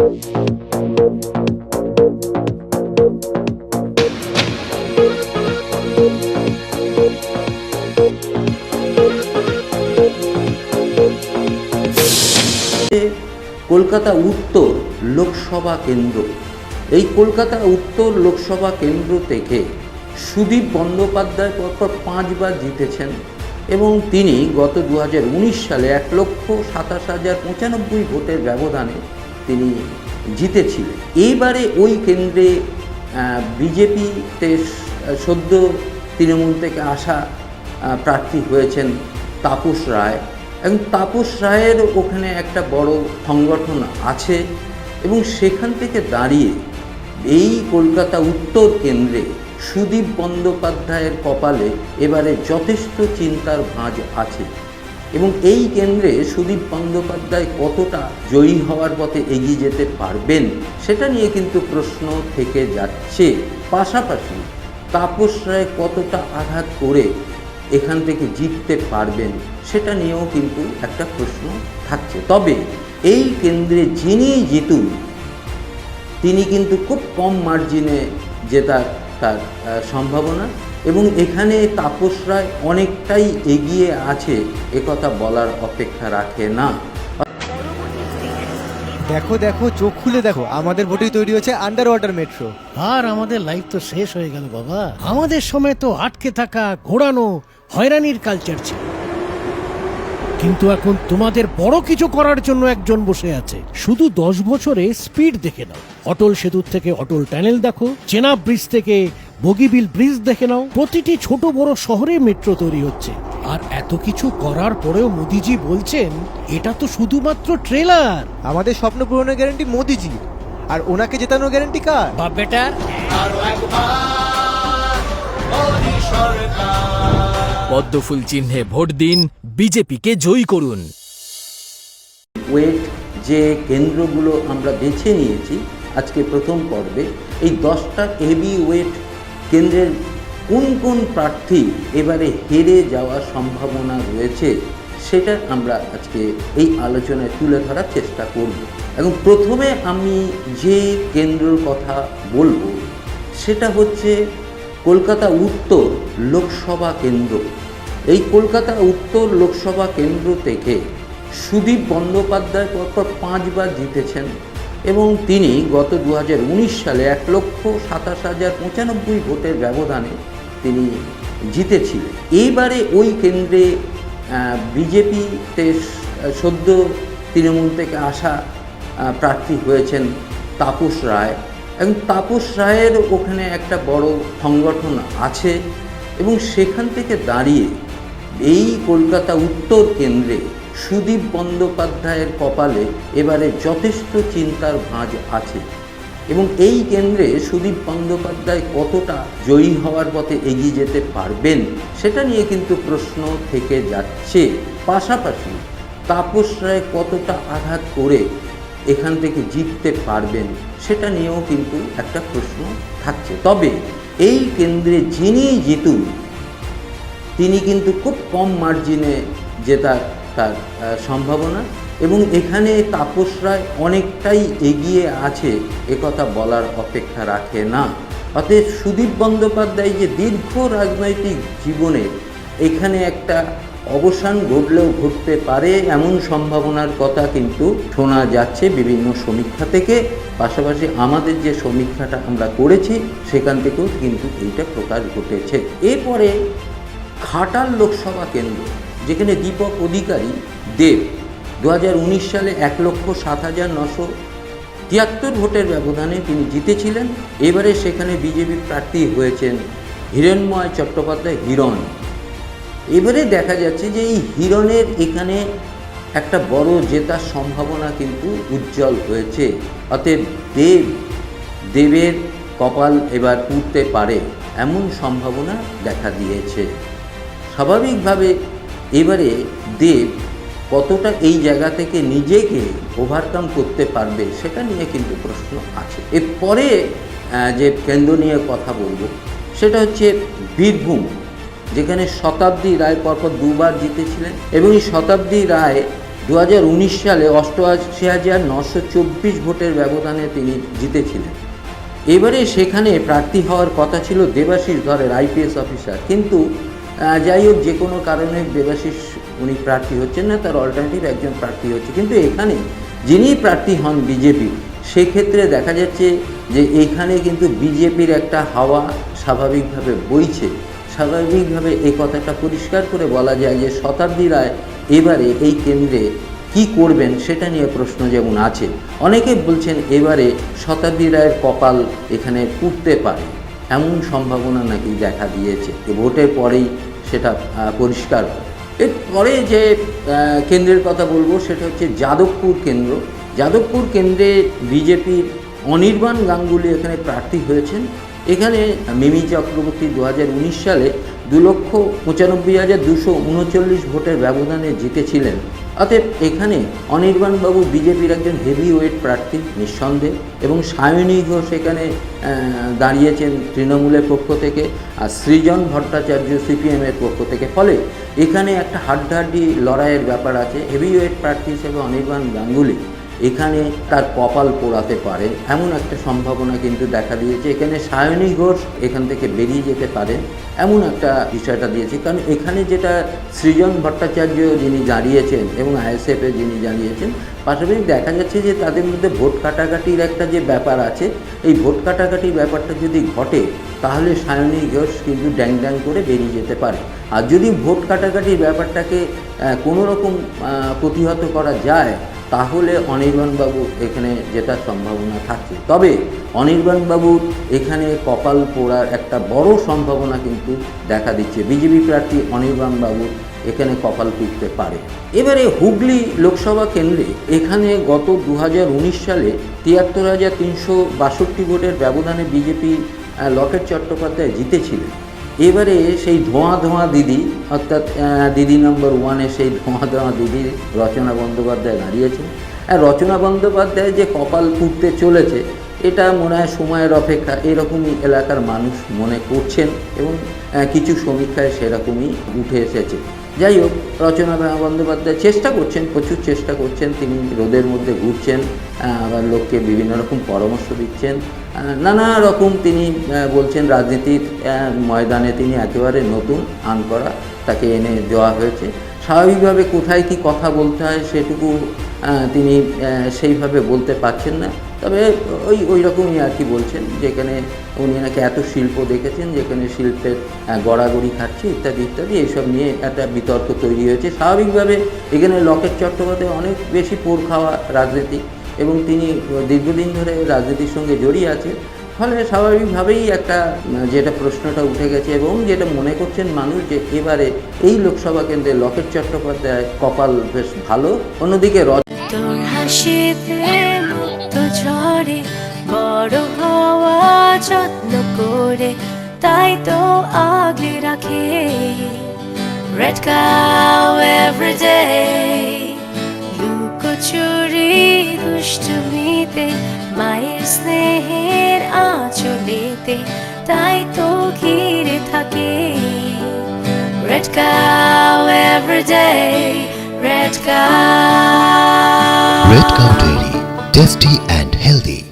কলকাতা উত্তর লোকসভা কেন্দ্র। এই কলকাতা উত্তর লোকসভা কেন্দ্র থেকে সুদীপ বন্দ্যোপাধ্যায় পরপর পাঁচবার জিতেছেন এবং তিনি গত দু হাজার উনিশ সালে এক লক্ষ সাতাশ হাজার পঁচানব্বই ভোটের ব্যবধানে তিনি জিতেছিলেন। এইবারে ওই কেন্দ্রে বিজেপিতে সদ্য তৃণমূল থেকে আসা প্রার্থী হয়েছেন তাপস রায়। এবং তাপস রায়ের ওখানে একটা বড় সংগঠন আছে এবং সেখান থেকে দাঁড়িয়ে এই কলকাতা উত্তর কেন্দ্রে সুদীপ বন্দ্যোপাধ্যায়ের কপালে এবারে যথেষ্ট চিন্তার ভাঁজ আছে। এবং এই কেন্দ্রে সুদীপ বন্দ্যোপাধ্যায় কতটা জয়ী হওয়ার পথে এগিয়ে যেতে পারবেন, সেটা নিয়ে কিন্তু প্রশ্ন থেকে যাচ্ছে। পাশাপাশি তাপস রায় কতটা আঘাত করে এখান থেকে জিততে পারবেন, সেটা নিয়েও কিন্তু একটা প্রশ্ন থাকছে। তবে এই কেন্দ্রে যিনি জিতুন, তিনি কিন্তু খুব কম মার্জিনে জেতার তার সম্ভাবনা। এবং এখানে তাপস রায় অনেকটাই এগিয়ে আছে একথা বলার অপেক্ষা রাখে না। দেখো দেখো চোখ খুলে দেখো আমাদের ভোটেই তৈরি হচ্ছে আন্ডার ওয়াটার মেট্রো আর আমাদের লাইফ তো শেষ হয়ে গেল বাবা। আমাদের সময় তো আটকে থাকা ঘোরানো হয়রানির কালচার ছিল। কিন্তু এখন তোমাদের বড় কিছু করার জন্য একজন বসে আছে। শুধু দশ বছরে স্পিড দেখে নাও। অটল সেতুর থেকে অটল টানেল দেখো চেনা ব্রিজ থেকে বগিবিল ব্রিজ দেখে নাও প্রতিটি ছোট বড় শহরে মেট্রো তৈরি হচ্ছে। আর এত কিছু করার পরেও মোদিজি বলছেন এটা তো শুধুমাত্র ট্রেলার আমাদের স্বপ্ন পূরণের গ্যারান্টি মোদিজি। আর ওনাকে জেতানোর গ্যারান্টি কার? বা বেটার। পদ্মফুল চিহ্নে ভোট দিন বিজেপিকে জয়ী করুন। ওয়েট যে কেন্দ্রগুলো আমরা বেছে নিয়েছি আজকে প্রথম পর্বে এই দশটা হেভি ওয়েট কেন্দ্রের কোন কোন প্রার্থী এবারে হেরে যাওয়ার সম্ভাবনা রয়েছে, সেটা আমরা আজকে এই আলোচনায় তুলে ধরার চেষ্টা করব। এবং প্রথমে আমি যে কেন্দ্রের কথা বলব, সেটা হচ্ছে কলকাতা উত্তর লোকসভা কেন্দ্র। এই কলকাতা উত্তর লোকসভা কেন্দ্র থেকে সুদীপ বন্দ্যোপাধ্যায় পরপর পাঁচবার জিতেছেন। এবং তিনি গত দু হাজার উনিশ সালে এক লক্ষ সাতাশ হাজার পঁচানব্বই ভোটের ব্যবধানে তিনি জিতেছিলেন। এইবারে ওই কেন্দ্রে বিজেপিতে সদ্য তৃণমূল থেকে আসা প্রার্থী হয়েছেন তাপস রায়। এবং তাপস রায়ের ওখানে একটা বড় সংগঠন আছে এবং সেখান থেকে দাঁড়িয়ে এই কলকাতা উত্তর কেন্দ্রে সুদীপ বন্দ্যোপাধ্যায়ের কপালে এবারে যথেষ্ট চিন্তার ভাঁজ আছে এবং এই কেন্দ্রে সুদীপ বন্দ্যোপাধ্যায় কতটা জয়ী হওয়ার পথে এগিয়ে যেতে পারবেন সেটা নিয়ে কিন্তু প্রশ্ন থেকে যাচ্ছে। পাশাপাশি তাপস রায় কতটা আঘাত করে এখান থেকে জিততে পারবেন সেটা নিয়েও কিন্তু একটা প্রশ্ন থাকছে। তবে এই কেন্দ্রে যিনি জিতুন তিনি কিন্তু খুব কম মার্জিনে জেতার তার সম্ভাবনা এবং এখানে তাপস রায় অনেকটাই এগিয়ে আছে একথা বলার অপেক্ষা রাখে না। অতএব সুদীপ বন্দ্যোপাধ্যায় যে দীর্ঘ রাজনৈতিক জীবনে এখানে একটা অবসান ঘটলেও ঘটতে পারে এমন সম্ভাবনার কথা কিন্তু শোনা যাচ্ছে বিভিন্ন সমীক্ষা থেকে। পাশাপাশি আমাদের যে সমীক্ষাটা আমরা করেছি, সেখান থেকেও কিন্তু এইটা প্রকাশ ঘটেছে। এরপরে ঘাটাল লোকসভা কেন্দ্র। যেখানে দীপক অধিকারী দেব দু হাজার উনিশ সালে এক লক্ষ সাত হাজার নশো তিয়াত্তর ভোটের ব্যবধানে তিনি জিতেছিলেন। এবারে সেখানে বিজেপি প্রার্থী হয়েছেন হিরণময় চট্টোপাধ্যায়, হিরণ। এবারে দেখা যাচ্ছে যে এই হিরণের এখানে একটা বড় জেতার সম্ভাবনা কিন্তু উজ্জ্বল হয়েছে। অতএব দেব, দেবের কপাল এবার উঠতে পারে, এমন সম্ভাবনা দেখা দিয়েছে। স্বাভাবিকভাবে এবারে দেব কতটা এই জায়গা থেকে নিজেকে ওভারকাম করতে পারবে সেটা নিয়ে কিন্তু প্রশ্ন আছে। এরপরে যে কেন্দ্র নিয়ে কথা বলব, সেটা হচ্ছে বীরভূম, যেখানে শতাব্দী রায় পরপর দুবার জিতেছিলেন এবং এই শতাব্দী রায় দু হাজার উনিশ সালে অষ্টআশি হাজার নশো চব্বিশ ভোটের ব্যবধানে তিনি জিতেছিলেন। এবারে সেখানে প্রার্থী হওয়ার কথা ছিল দেবাশিস ধরের আইপিএস অফিসার। কিন্তু যাই হোক, যে কোনো কারণে দেবাশিস উনি প্রার্থী হচ্ছেন না, তার অল্টারনেটিভ একজন প্রার্থী হচ্ছে। কিন্তু এখানে যিনি প্রার্থী হন বিজেপি, সেক্ষেত্রে দেখা যাচ্ছে যে এখানে কিন্তু বিজেপির একটা হাওয়া স্বাভাবিকভাবে বইছে। স্বাভাবিকভাবে এই কথাটা পরিষ্কার করে বলা যায় যে শতাব্দী রায় এবারে এই কেন্দ্রে কি করবেন সেটা নিয়ে প্রশ্ন যেমন আছে। অনেকে বলছেন এবারে শতাব্দী রায়ের কপাল এখানে পুড়তে পারে। এমন সম্ভাবনা নাকি দেখা দিয়েছে। ভোটের পরেই সেটা পরিষ্কার। এরপরে যে কেন্দ্রের কথা বলব, সেটা হচ্ছে যাদবপুর কেন্দ্র। যাদবপুর কেন্দ্রে বিজেপির অনির্বাণ গাঙ্গুলি এখানে প্রার্থী হয়েছেন। এখানে মিমি চক্রবর্তী দু হাজার উনিশ সালে দু লক্ষ পঁচানব্বই হাজার দুশো উনচল্লিশ ভোটের ব্যবধানে জিতেছিলেন। অতএব এখানে অনির্বাণবাবু বিজেপির একজন হেভি ওয়েট প্রার্থী নিঃসন্দেহে এবং সায়নী ঘোষ এখানে দাঁড়িয়েছেন তৃণমূলের পক্ষ থেকে আর সৃজন ভট্টাচার্য সিপিএমের পক্ষ থেকে। ফলে এখানে একটা হাড্ডাহাড্ডি লড়াইয়ের ব্যাপার আছে। হেভি ওয়েট প্রার্থী হিসেবে অনির্বাণ গাঙ্গুলি এখানে তার কপাল পোড়াতে পারে। এমন একটা সম্ভাবনা কিন্তু দেখা দিয়েছে। এখানে সায়নী ঘোষ এখান থেকে বেরিয়ে যেতে পারেন এমন একটা বিষয়টা দিয়েছে। কারণ এখানে যেটা সৃজন ভট্টাচার্য যিনি দাঁড়িয়েছেন এবং আইএসএফে যিনি দাঁড়িয়েছেন, পাশাপাশি দেখা যাচ্ছে যে তাদের মধ্যে ভোট কাটাকাটির একটা যে ব্যাপার আছে, এই ভোট কাটাকাটির ব্যাপারটা যদি ঘটে, তাহলে সায়নী ঘোষ কিন্তু ড্যাং ড্যাং করে বেরিয়ে যেতে পারে। আর যদি ভোট কাটাকাটির ব্যাপারটাকে কোনো রকম প্রতিহত করা যায় তাহলে অনির্বাণবাবু এখানে জেতার সম্ভাবনা থাকে তবে অনির্বাণবাবুর এখানে কপাল পোড়ার একটা বড় সম্ভাবনা কিন্তু দেখা দিচ্ছে। বিজেপি প্রার্থী অনির্বাণবাবু এখানে কপাল পুড়তে পারে। এবারে হুগলি লোকসভা কেন্দ্রে এখানে গত দু হাজার উনিশ সালে তিয়াত্তর হাজার তিনশো বাষট্টি ভোটের ব্যবধানে বিজেপি লকেট চট্টোপাধ্যায় জিতেছিলেন। এবারে সেই ধোঁয়া ধোঁয়া দিদি, অর্থাৎ দিদি নম্বর ওয়ানে সেই ধোঁয়া ধোঁয়া দিদি রচনা বন্দ্যোপাধ্যায় দাঁড়িয়েছে আর রচনা বন্দ্যোপাধ্যায় যে কপাল পুড়তে চলেছে, এটা মনে হয় সময়ের অপেক্ষা। এরকমই এলাকার মানুষ মনে করছেন এবং কিছু সমীক্ষায় সেরকমই উঠে এসেছে। যাই হোক, রচনা বন্দ্যোপাধ্যায় চেষ্টা করছেন, প্রচুর চেষ্টা করছেন। তিনি রোদের মধ্যে ঘুরছেন আবার লোককে বিভিন্ন রকম পরামর্শ দিচ্ছেন। নানা রকম তিনি বলছেন রাজনীতির ময়দানে তিনি একেবারে নতুন আন করা, তাকে এনে দেওয়া হয়েছে। স্বাভাবিকভাবে কোথায় কি কথা বলতে হয় সেটুকু তিনি সেইভাবে বলতে পারছেন না। তবে ওই ওই রকমই আর কি বলছেন, যেখানে উনি নাকি এত শিল্প দেখেছেন, যেখানে শিল্পের গড়াগড়ি খাচ্ছে ইত্যাদি ইত্যাদি, এইসব নিয়ে একটা বিতর্ক তৈরি হয়েছে। স্বাভাবিকভাবে এখানে লকেট চট্টোপাধ্যায় অনেক বেশি পোর খাওয়া রাজনীতি এবং তিনি দীর্ঘদিন ধরে রাজনীতির সঙ্গে জড়িয়ে আছেন। ফলে স্বাভাবিকভাবেই একটা, যেটা প্রশ্নটা উঠে গেছে এবং যেটা মনে করছেন মানুষ যে এবারে এই লোকসভা কেন্দ্রে লকেট চট্টোপাধ্যায় কপাল বেশ ভালো। অন্যদিকে র তোর হাসিতে মুক্ত ঝরে বড় হওয়া যত্ন করে, তাই তো আগলে রাখে। রেড কাউ এভরিডে লুকোচুরি দুষ্টমিতে মায়ের স্নেহের আঁচলেতে তাই তো ঘিরে থাকে Red Cow everyday Red Cow Red Cow Dairy, tasty and healthy.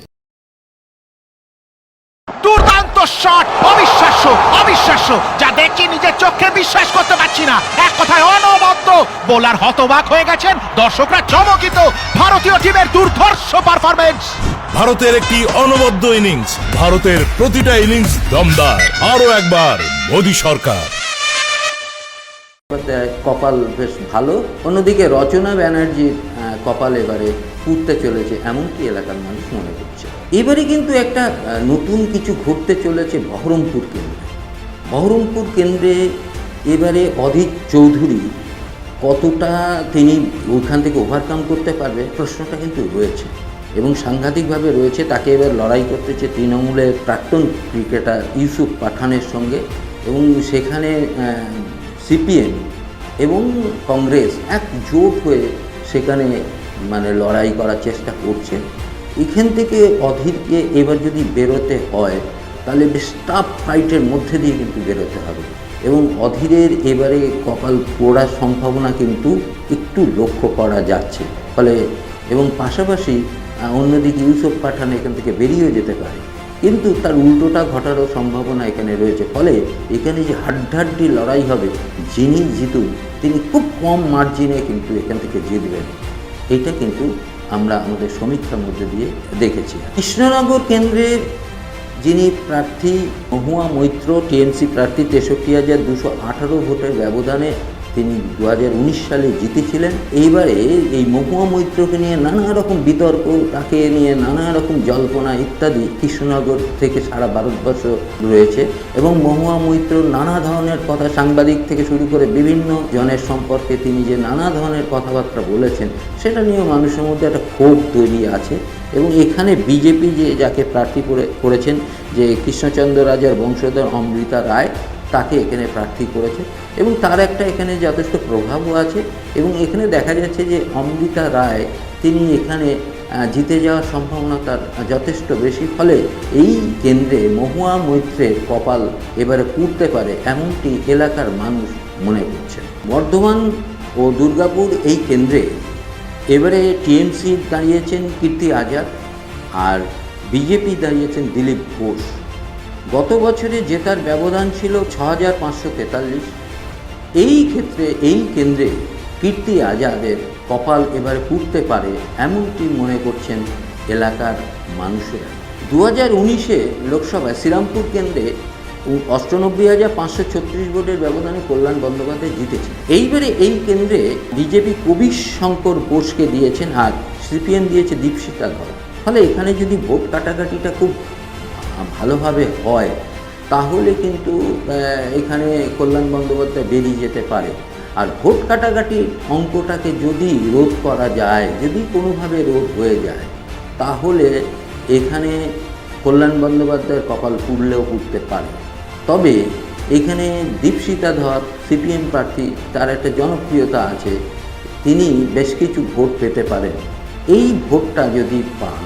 দুর্দান্ত শট অবিশ্বাস্য অবিশ্বাস্য। যা দেখি নিজের চোখে বিশ্বাস করতে পারছি না। এক কথায় অনবদ্য। বোলার হতবাক হয়ে গেছেন দর্শকরা চমকিত। ভারতীয় টিমের দুর্ধর্ষ পারফরমেন্স ভারতের একটি অনবদ্য ইনিংস ভারতের প্রতিটা ইনিংস দমদার। আরও একবার মোদী সরকার। কপাল বেশ ভালো অন্যদিকে রচনা ব্যানার্জির কপাল এবারে পুড়তে চলেছে, এমনকি এলাকার মানুষ মনে করছে। এবারে কিন্তু একটা নতুন কিছু ঘটতে চলেছে বহরমপুর কেন্দ্রে। বহরমপুর কেন্দ্রে এবারে অধীর চৌধুরী কতটা তিনি ওইখান থেকে ওভারকাম করতে পারবে, প্রশ্নটা কিন্তু রয়েছে। এবং সাংঘাতিকভাবে রয়েছে, তাকে এবার লড়াই করতেছে তৃণমূলের প্রাক্তন ক্রিকেটার ইউসুফ পাঠানের সঙ্গে। এবং সেখানে সিপিএম এবং কংগ্রেস এক জোট হয়ে সেখানে মানে লড়াই করার চেষ্টা করছে। এখান থেকে অধীরকে এবার যদি বেরোতে হয়, তাহলে বেশ টাফ ফাইটের মধ্যে দিয়ে কিন্তু বেরোতে হবে। এবং অধীরের এবারে কপাল পোড়ার সম্ভাবনা কিন্তু একটু লক্ষ্য করা যাচ্ছে। ফলে এবং পাশাপাশি অন্যদিকে ইউসুফ পাঠান এখান থেকে বেরিয়ে যেতে পারে। কিন্তু তার উল্টোটা ঘটারও সম্ভাবনা এখানে রয়েছে। ফলে এখানে যে হাড্ডাহাড্ডি লড়াই হবে, যিনি জিতুন তিনি খুব কম মার্জিনে কিন্তু এখান থেকে জিতবেন। এইটা কিন্তু আমরা আমাদের সমীক্ষার মধ্যে দিয়ে দেখেছি। কৃষ্ণনগর কেন্দ্রের যিনি প্রার্থী, মহুয়া মৈত্র, টিএমসি প্রার্থী তেষট্টি হাজার দুশো আঠারো ভোটের ব্যবধানে তিনি দু হাজার উনিশ সালে জিতেছিলেন। এইবারে এই মহুয়া মৈত্রকে নিয়ে নানা রকম বিতর্ক, তাকে নিয়ে নানা রকম জল্পনা ইত্যাদি কৃষ্ণনগর থেকে সারা ভারতবর্ষ রয়েছে এবং মহুয়া মৈত্র নানা ধরনের কথা সাংবাদিক থেকে শুরু করে বিভিন্ন জনের সম্পর্কে তিনি যে নানা ধরনের কথাবার্তা বলেছেন, সেটা নিয়েও মানুষের মধ্যে একটা ক্ষোভ তৈরি আছে এবং এখানে বিজেপি যে, যাকে প্রার্থী করে, করেছেন যে কৃষ্ণচন্দ্র রাজার বংশধর অমৃতা রায় তাকে এখানে প্রার্থী করেছে এবং তার একটা এখানে যথেষ্ট প্রভাবও আছে এবং এখানে দেখা যাচ্ছে যে অমৃতা রায়, তিনি এখানে জিতে যাওয়ার সম্ভাবনা তার যথেষ্ট বেশি। ফলে এই কেন্দ্রে মহুয়া মৈত্রের কপাল এবারে পুড়তে পারে এমনটি এলাকার মানুষ মনে করছেন। বর্ধমান ও দুর্গাপুর এই কেন্দ্রে এবারে টিএমসি দাঁড়িয়েছেন কীর্তি আজাদ আর বিজেপি দাঁড়িয়েছেন দিলীপ ঘোষ। গত বছরে জেতার ব্যবধান ছিল ছ হাজার পাঁচশো তেতাল্লিশ। এই ক্ষেত্রে, এই কেন্দ্রে কীর্তি আজাদের কপাল এবারে পুড়তে পারে এমনটি মনে করছেন এলাকার মানুষেরা। দু হাজার উনিশে লোকসভায় শ্রীরামপুর কেন্দ্রে অষ্টানব্বই হাজার পাঁচশো ছত্রিশ ভোটের ব্যবধানে কল্যাণ বন্দ্যোপাধ্যায় জিতেছে এইবারে এই কেন্দ্রে বিজেপি কবির শঙ্কর বোসকে দিয়েছেন, আর সিপিএম দিয়েছে দীপশিতা ধর। ফলে এখানে যদি ভোট কাটাকাটিটা খুব ভালোভাবে হয়, তাহলে কিন্তু এখানে কল্যাণ বন্দ্যোপাধ্যায় বেরিয়ে যেতে পারে। আর ভোট কাটাকাটির অঙ্কটাকে যদি রোধ করা যায়, যদি কোনোভাবে রোধ হয়ে যায়, তাহলে এখানে কল্যাণ বন্দ্যোপাধ্যায়ের কপাল পুড়লেও পুড়তে পারে। তবে এখানে দীপশিতা ধর সিপিএম প্রার্থী, তার একটা জনপ্রিয়তা আছে, তিনি বেশ কিছু ভোট পেতে পারেন। এই ভোটটা যদি পান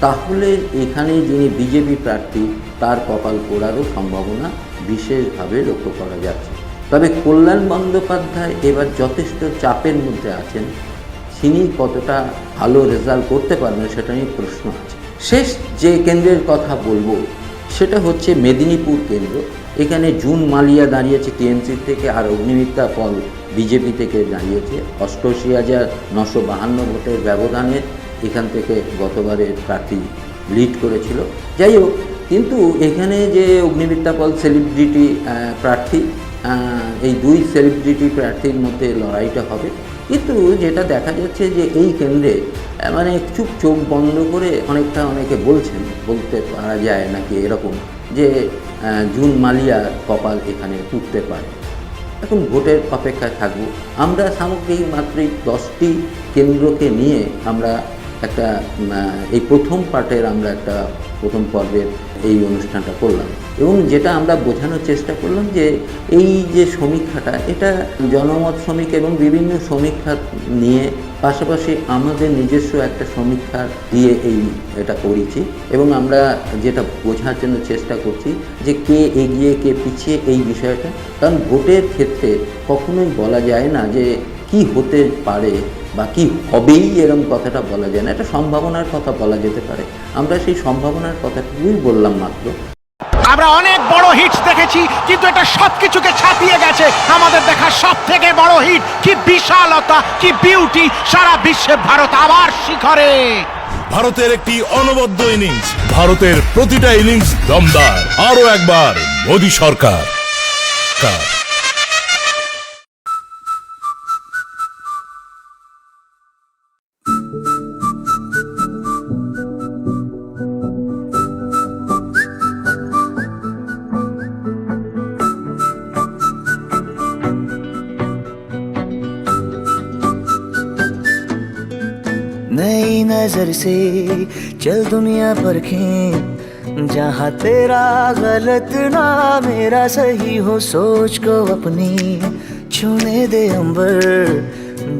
তাহলে এখানে যিনি বিজেপি প্রার্থী, তার কপাল পোড়ারও সম্ভাবনা বিশেষভাবে লক্ষ্য করা যাচ্ছে। তবে কল্যাণ বন্দ্যোপাধ্যায় এবার যথেষ্ট চাপের মধ্যে আছেন। তিনি কতটা ভালো রেজাল্ট করতে পারবেন সেটা নিয়ে প্রশ্ন আছে। শেষ যে কেন্দ্রের কথা বলব, সেটা হচ্ছে মেদিনীপুর কেন্দ্র। এখানে জুন মালিয়া দাঁড়িয়েছে টিএমসি থেকে আর অগ্নিমিত্রা পল বিজেপি থেকে দাঁড়িয়েছে। অষ্টআশি হাজার নশো বাহান্ন ভোটের ব্যবধানে এখান থেকে গতবারের প্রার্থী লিড করেছিল। যাই হোক, কিন্তু এখানে যে অগ্নিমিত্রা পল সেলিব্রিটি প্রার্থী এই দুই সেলিব্রিটি প্রার্থীর মধ্যে লড়াইটা হবে। কিন্তু যেটা দেখা যাচ্ছে যে এই কেন্দ্রে মানে চুপ চোখ বন্ধ করে অনেকটা অনেকে বলছেন, বলতে পারা যায় নাকি এরকম যে জুন মালিয়ার কপাল এখানে টুটতে পারে। এখন ভোটের অপেক্ষায় থাকব। আমরা সামগ্রিক মাত্র দশটি কেন্দ্রকে নিয়ে আমরা একটা এই প্রথম পার্টের আমরা একটা প্রথম পর্বের এই অনুষ্ঠানটা করলাম। এবং যেটা আমরা বোঝানোর চেষ্টা করলাম যে এই যে সমীক্ষাটা, এটা জনমত সমীক্ষা এবং বিভিন্ন সমীক্ষা নিয়ে পাশাপাশি আমাদের নিজস্ব একটা সমীক্ষা দিয়ে এই এটা করেছি। এবং আমরা যেটা বোঝার জন্য চেষ্টা করছি যে কে এগিয়ে, কে পিছিয়ে এই বিষয়টা। কারণ ভোটের ক্ষেত্রে কখনোই বলা যায় না যে কি হতে পারে বা কি হবেই এরকম কথাটা বলা যায় না। একটা সম্ভাবনার কথা বলা যেতে পারে। আমরা সেই সম্ভাবনার কথাটুকুই বললাম মাত্র। আমরা অনেক বড় হিট দেখেছি কিন্তু এটা সবকিছুকে ছাপিয়ে গেছে। আমাদের দেখা সব থেকে বড় হিট কি বিশালতা কি বিউটি সারা বিশ্বে ভারত আবার শিখরে। ভারতের একটি অনবদ্য ইনিংস ভারতের প্রতিটা ইনিংস দমদার। আরও একবার মোদী সরকার। नज़र से चल दुनिया परखें जहाँ तेरा गलत ना मेरा सही हो, सोच को अपनी छूने दे अंबर।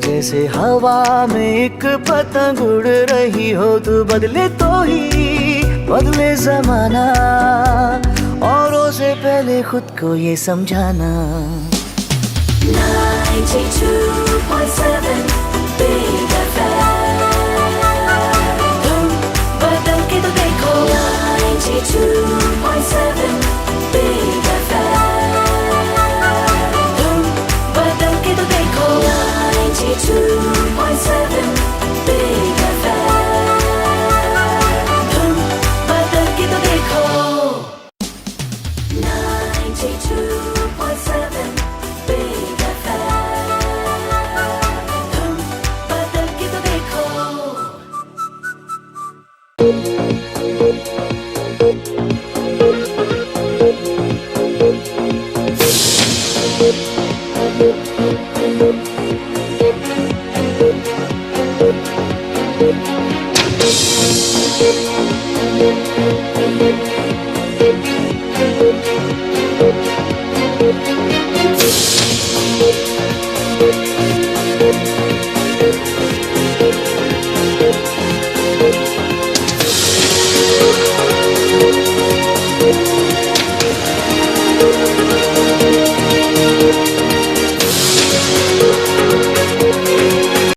जैसे हवा में एक पतंग उड़ रही हो, तू बदले तो ही, बदले जमाना। और से पहले खुद को ये समझाना। 92.7 2.7